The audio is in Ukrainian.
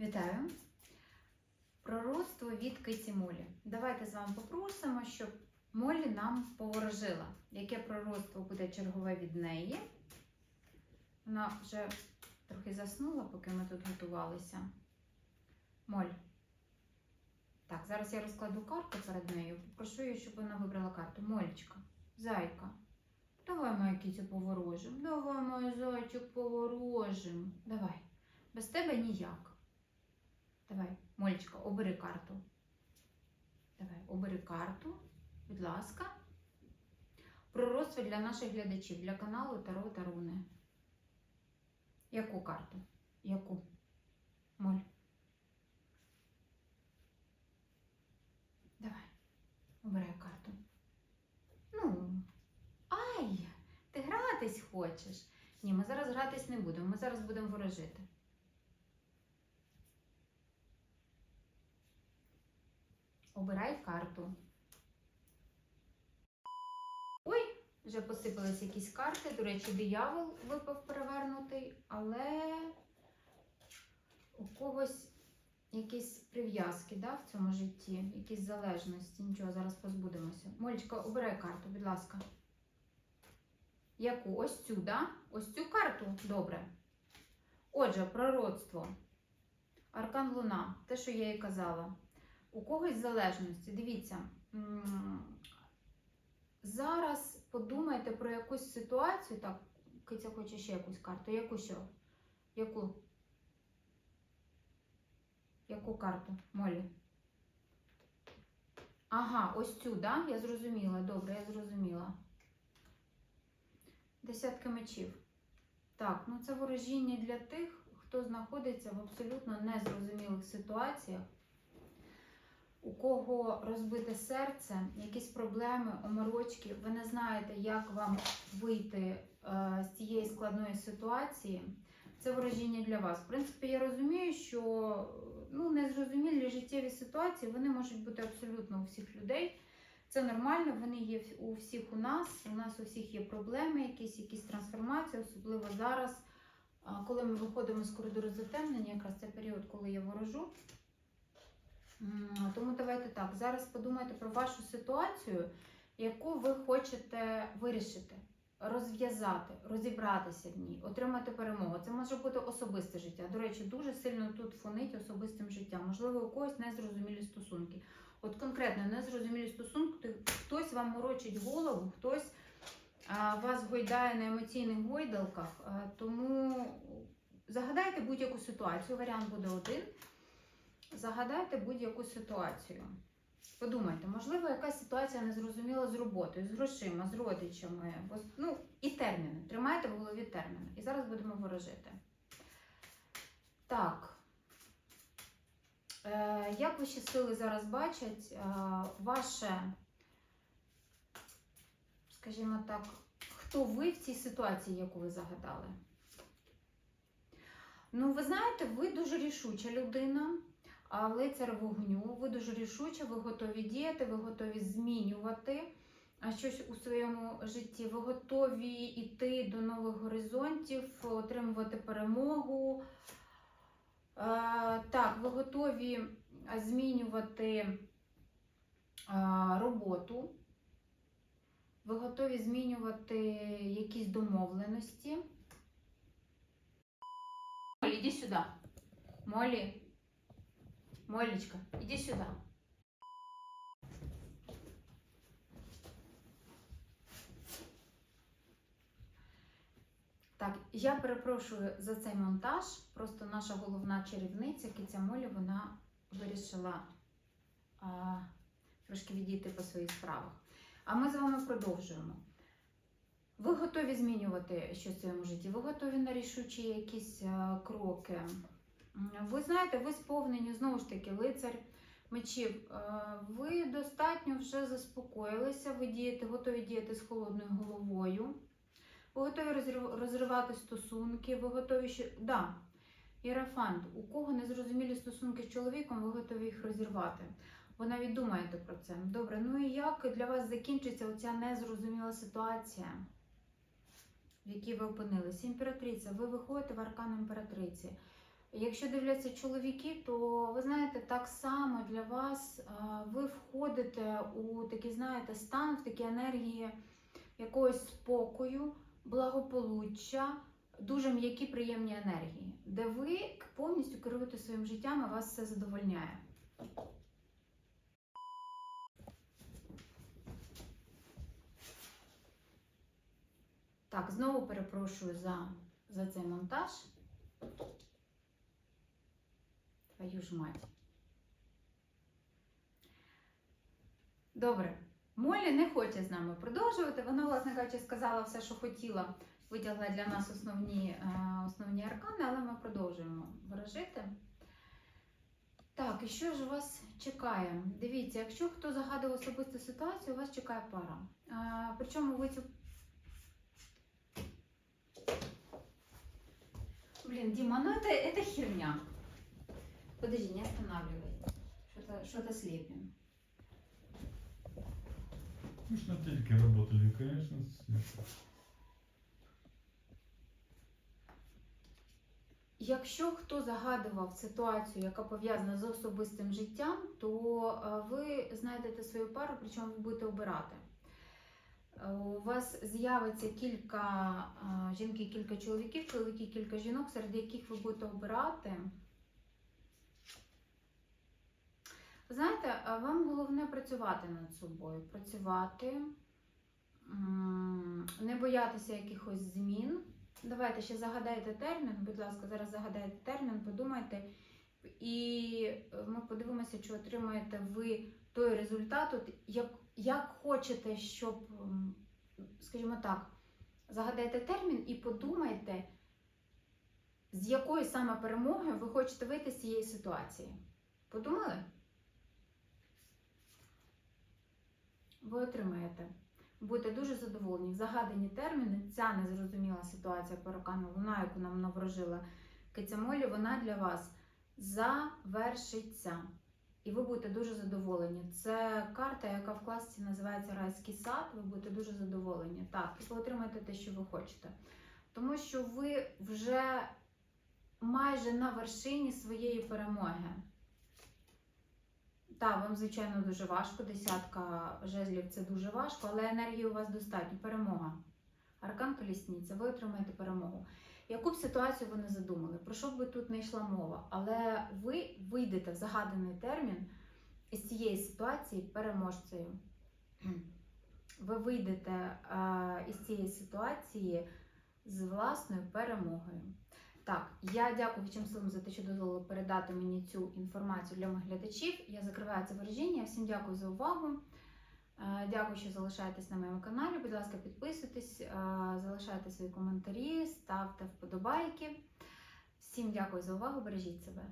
Вітаю! Пророцтво від Киті Молі. Давайте з вами попросимо, щоб Молі нам поворожила, яке пророцтво буде чергове від неї. Вона вже трохи заснула, поки ми тут готувалися. Моль. Так, зараз я розкладу карту перед нею. Попрошу її, щоб вона вибрала карту. Мольчика, зайка. Давай, моя кітю, поворожим. Давай, моя зайчик, поворожим. Давай. Без тебе ніяк. Давай, Мольчика, обери карту. Давай, обери карту, будь ласка. Пророцтво для наших глядачів, для каналу Таро Таруни. Яку карту? Яку? Моль. Давай, обирай карту. Ну, ай, ти гратись хочеш. Ні, ми зараз гратись не будемо, ми зараз будемо ворожити. Обирай карту. Ой, вже посипались якісь карти. До речі, диявол випав перевернутий, але у когось якісь прив'язки да, в цьому житті, якісь залежності. Нічого, зараз позбудемося. Молечка, обирай карту, будь ласка. Яку? Ось цю, да? Ось цю карту? Добре. Отже, пророцтво. Аркан Луна, те, що я і казала. У когось залежності. Дивіться. Зараз подумайте про якусь ситуацію. Так, Киця хоче ще якусь карту. Яку ще? Яку? Яку карту? Молі? Ага, ось цю, да? Я зрозуміла. Добре, я зрозуміла. Десятка мечів. Так, ну це ворожіння для тих, хто знаходиться в абсолютно незрозумілих ситуаціях, у кого розбите серце, якісь проблеми, оморочки, ви не знаєте, як вам вийти е, з цієї складної ситуації. Це ворожіння для вас. В принципі, я розумію, що ну, незрозумілі життєві ситуації вони можуть бути абсолютно у всіх людей. Це нормально, вони є у всіх у нас. У нас у всіх є проблеми, якісь, якісь трансформації, особливо зараз, коли ми виходимо з коридору затемнення, якраз це період, коли я ворожу. Тому давайте так. Зараз подумайте про вашу ситуацію, яку ви хочете вирішити, розв'язати, розібратися в ній, отримати перемогу. Це може бути особисте життя. До речі, дуже сильно тут фонить особистим життям. Можливо, у когось незрозумілі стосунки. От конкретно незрозумілі стосунки, хтось вам морочить голову, хтось вас гойдає на емоційних гойдалках. А, тому загадайте будь-яку ситуацію. Варіант буде один. Загадайте будь-яку ситуацію. Подумайте, можливо, якась ситуація незрозуміла з роботою, з грошима, з родичами. Ну, і терміни. Тримайте в голові терміни. І зараз будемо ворожити. Так. Е, як ваші сили зараз бачать, е, ваше, скажімо так, хто ви в цій ситуації, яку ви загадали? Ну, ви знаєте, ви дуже рішуча людина, а лицар вогню, ви дуже рішуча, ви готові діяти, ви готові змінювати щось у своєму житті, ви готові йти до нових горизонтів, отримувати перемогу. Е, Так, ви готові змінювати роботу, ви готові змінювати якісь домовленості. Молі, іди сюди. Молі. Молічка, іди сюди. Так, я перепрошую за цей монтаж. Просто наша головна чарівниця Киця Молі, вона вирішила а, трошки відійти по своїх справах. А ми з вами продовжуємо. Ви готові змінювати щось в своєму житті? Ви готові на рішучі якісь а, кроки? Ви знаєте, ви сповнені знову ж таки лицар мечів. Е, Ви достатньо вже заспокоїлися, ви дієте, готові діяти з холодною головою. Ви готові розривати стосунки, ви готові ще. Да. Єрафант, у кого незрозумілі стосунки з чоловіком, ви готові їх розірвати. Ви навіть думаєте про це. Добре, ну і як для вас закінчиться оця незрозуміла ситуація, в якій ви опинилися? Імператриця, ви виходите в аркан імператриці. Якщо дивляться чоловіки, то ви знаєте, так само для вас ви входите у такий, знаєте, стан, в такі енергії якогось спокою, благополуччя, дуже м'які приємні енергії, де ви повністю керуєте своїм життям і вас все задовольняє. Так, знову перепрошую за, за цей монтаж. Твою ж мать. Добре. Молі не хоче з нами продовжувати. Вона, власне кажучи, сказала все, що хотіла, витягла для нас основні, е, основні аркани, але ми продовжуємо ворожити. Так, і що ж вас чекає? Дивіться, якщо хто загадує особисту ситуацію, у вас чекає пара. Е, Причому ви цю. Блин, Дима, ну это херня. Подожди, не останавливай. Что-то что слепим. Мы ж на телеке работали, конечно. Якщо хто загадував ситуацію, яка пов'язана з особистим життям, то е, ви знайдете свою пару, причому ви будете обирати. Е, У вас з'явиться кілька е, жінки, кілька чоловіків, чоловіки, кілька жінок, серед яких ви будете обирати. Ви знаєте, вам головне працювати над собою, працювати, не боятися якихось змін. Давайте ще загадайте термін, будь ласка, зараз загадайте термін, подумайте, і ми подивимося, чи отримаєте ви той результат, як, як хочете, щоб, скажімо так, загадайте термін і подумайте, з якої саме перемоги ви хочете вийти з цієї ситуації. Подумали? Ви отримаєте. Будете дуже задоволені. Загадані терміни ця незрозуміла ситуація по рокану луна, яку нам наворожила Киця Молі, вона для вас завершиться. І ви будете дуже задоволені. Це карта, яка в класці називається Райський сад. Ви будете дуже задоволені. Так, і ви отримаєте те, що ви хочете. Тому що ви вже майже на вершині своєї перемоги. Так, вам, звичайно, дуже важко. Десятка жезлів це дуже важко, але енергії у вас достатньо. Перемога. Аркан колісниця, ви отримаєте перемогу. Яку б ситуацію ви не задумали, про що б тут не йшла мова, але ви вийдете в загаданий термін із цієї ситуації переможцею. Ви вийдете е, із цієї ситуації з власною перемогою. Так, я дякую всім силам за те, що дозволили передати мені цю інформацію для моїх глядачів. Я закриваю це вираження. Всім дякую за увагу. Е, Дякую, що залишаєтесь на моєму каналі. Будь ласка, підписуйтесь, е, залишайте свої коментарі, ставте вподобайки. Всім дякую за увагу, бережіть себе.